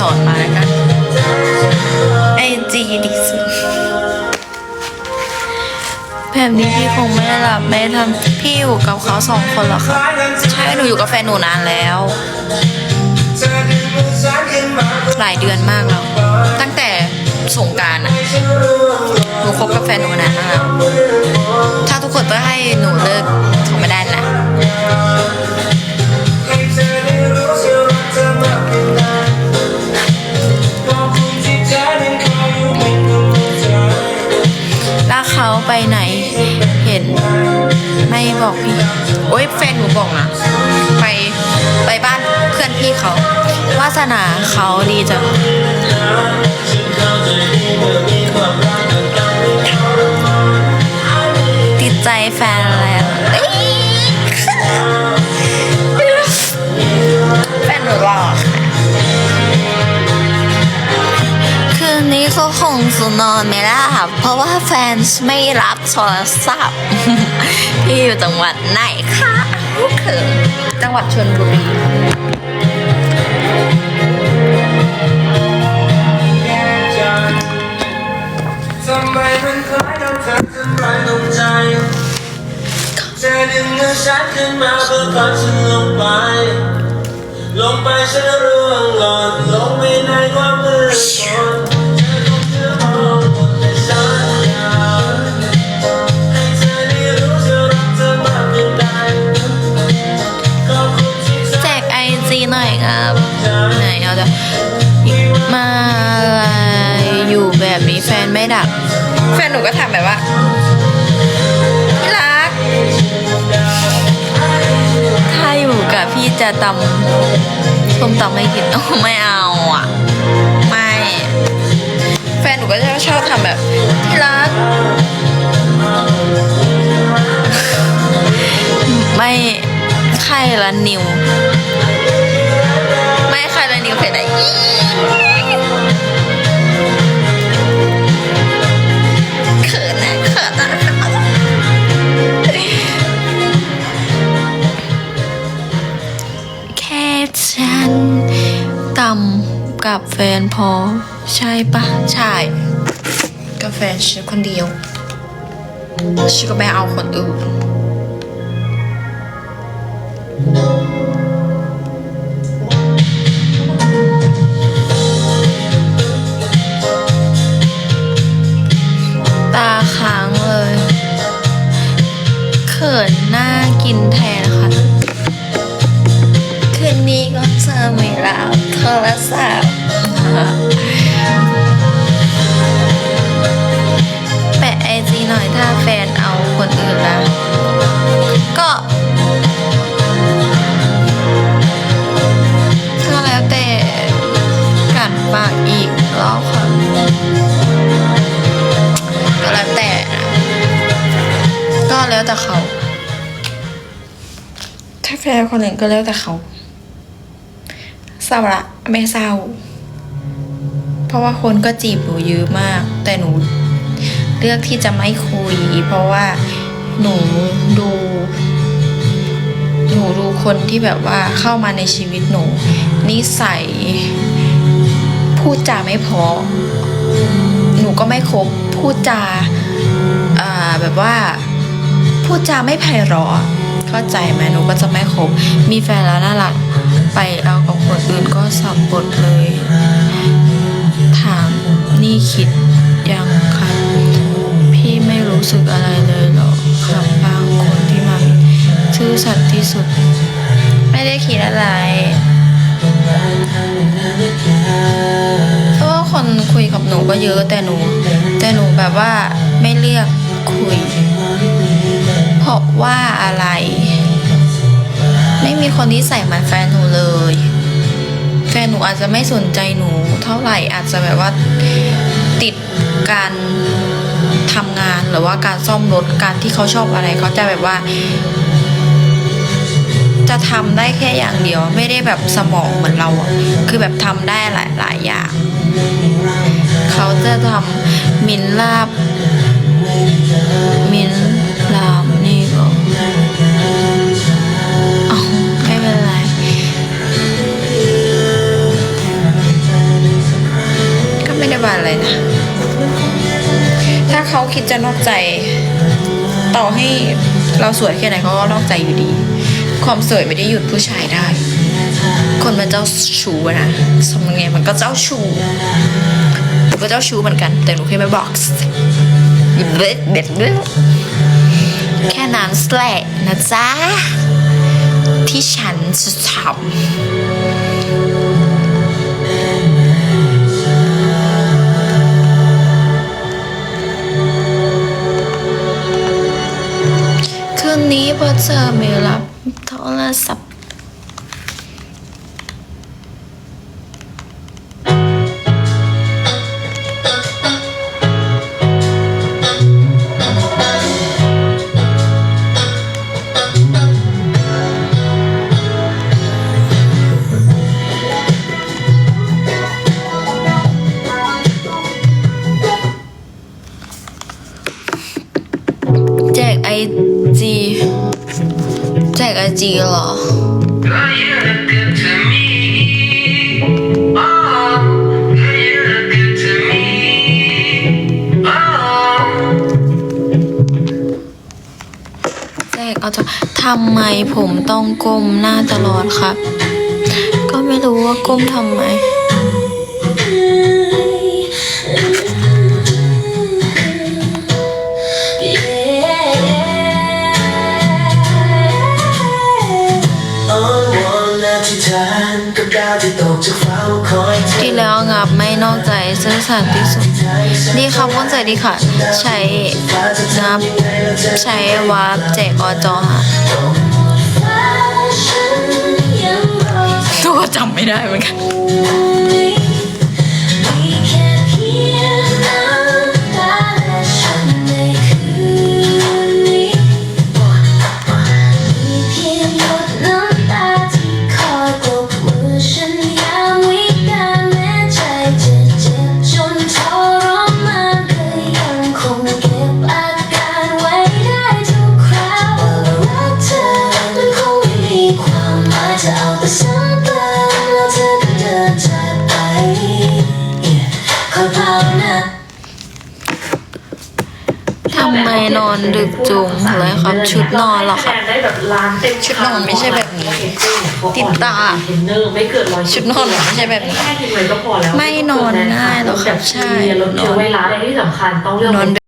สอนมาแล้วกันไอจีดิสแบบนี้พี่คงไม่หลับไม่ทำพี่อยู่กับเขาสองคนหรอคะใช่หนูอยู่กับแฟนหนูนานแล้ว หลายเดือนมากแล้ว ตั้งแต่สงการอะหนูคบกับแฟนหนูนานมากแล้วถ้าทุกคนจะให้หนูเลิก พี่โอ๊ยแฟนหนูบอกนะไปไปบ้านเพื่อนพี่เขา วาสนาเขาดีจังติดใจแฟนแล้วเอ้ยแฟ ไม่รับโทรศัพท์ พี่อยู่จังหวัดไหนคะคือจังหวัดชลบุรีทำไมมันคล้ายกับเธอดึงมือฉันขึ้นมาเพื่อพัดฉันลงไป ลงไปฉันร่วงหล่นลงไปในความมืดมน นี้แฟนไม่ดักแฟนหนูก็ทำแบบว่าพี่รักถ้าอยู่กับพี่จะตำส้มตำไม่กินโอ้ไม่เอาอะ ไม่ แฟนหนูก็จะชอบทำแบบที่รัก ไม่ใครละนิว ไม่ใครละนิวเพจไหน ต่ำกับแฟนพอ ใช่ปะใช่กับแฟนฉันคนเดียวฉันก็ไม่เอาคนอื่นตาค้างเลย เขินหน้ากินแทนค่ะ คืนนี้ก็เจอไม่รับ โทรศัพท์แปะไอจีหน่อยถ้าแฟนเอาคนอื่นแล้วก็ก็แล้วแต่กัดปากอีกรอบค่ะก็แล้วแต่นะก็แล้วแต่เขา ถ้าแฟนคนอื่นก็แล้วแต่เขา เศร้าละไม่เศร้า เพราะว่าคนก็จีบหนูเยอะมาก แต่หนูเลือกที่จะไม่คุย เพราะว่าหนูดูหนูดูคนที่แบบว่าเข้ามาในชีวิตหนู นิสัย พูดจาไม่พอ หนูก็ไม่คบพูดจาอ่าแบบว่า พูดจาไม่ไพเราะเข้าใจไหมหนูก็จะไม่คบมีแฟนแล้วน่ารัก ไปเอากับคนอื่นก็สับบทเลย ถามนี่คิดยังคะพี่ไม่รู้สึกอะไรเลยเหรอครับบางคนที่มาซื่อสัตย์ที่สุด ไม่ได้คิดอะไรเพราะว่าคนคุยกับหนูก็เยอะแต่หนู แต่หนูแบบว่าไม่เลือกคุย เพราะว่าอะไร ม่มีคนที่ใส่เหมือนแฟนหนูเลย แฟนหนูอาจจะไม่สนใจหนู เท่าไหร่อาจจะแบบว่าติดการทำงานหรือว่าการซ่อมรถการที่เขาชอบอะไรเขาจะแบบว่า จะทำได้แค่อย่างเดียว ไม่ได้แบบสมองเหมือนเราอะคือแบบทำได้หลายหลายอย่างเขาจะทำมินลาบมิน บาอะไรนะ ถ้าเขาคิดจะนอกใจ ต่อให้เราสวยแค่ไหนเขาก็นอกใจอยู่ดี ความสวยไม่ได้หยุดผู้ชายได้ คนมันเจ้าชู้นะสมไงมันก็เจ้าชู้หนูก็เจ้าชู้เหมือนกัน แต่หนูแค่ไม่บอกเด็ดเด็ดเแค่นั้นแหละนะจ๊ะ ที่ฉันจะทำ คืนนี้พอเธอไม่รับโทรศัพท์แจกไอ look good to me. Oh. แรกเอาจะทำไมผมต้องก้มหน้าตลอดครับ ก็ไม่รู้ว่าก้มทำไม ที่แล้วงับไม่นอกใจซื่อสัตย์ที่สุดดีครับว่นใจดีค่ะ ใช้งับใช้วาร์ปแจกอจอค่ะตัวจำไม่ได้เหมือนกันำไมนอนดึกจุงเลยครับ ชุดนอนเหรอครับได้แบบล้านเต็มชุดนอนไม่ใช่แบบนี้ ติดตาเทรนเนอร์ไม่เกิดรอยชุดนอนไม่ใช่แบบนี้แค่ทิ้งไว้ก็พอแล้วไม่นอนง่ายหรอกครับใช่ลดเชื้อไวรัสและที่สำคัญต้องเลือกนอน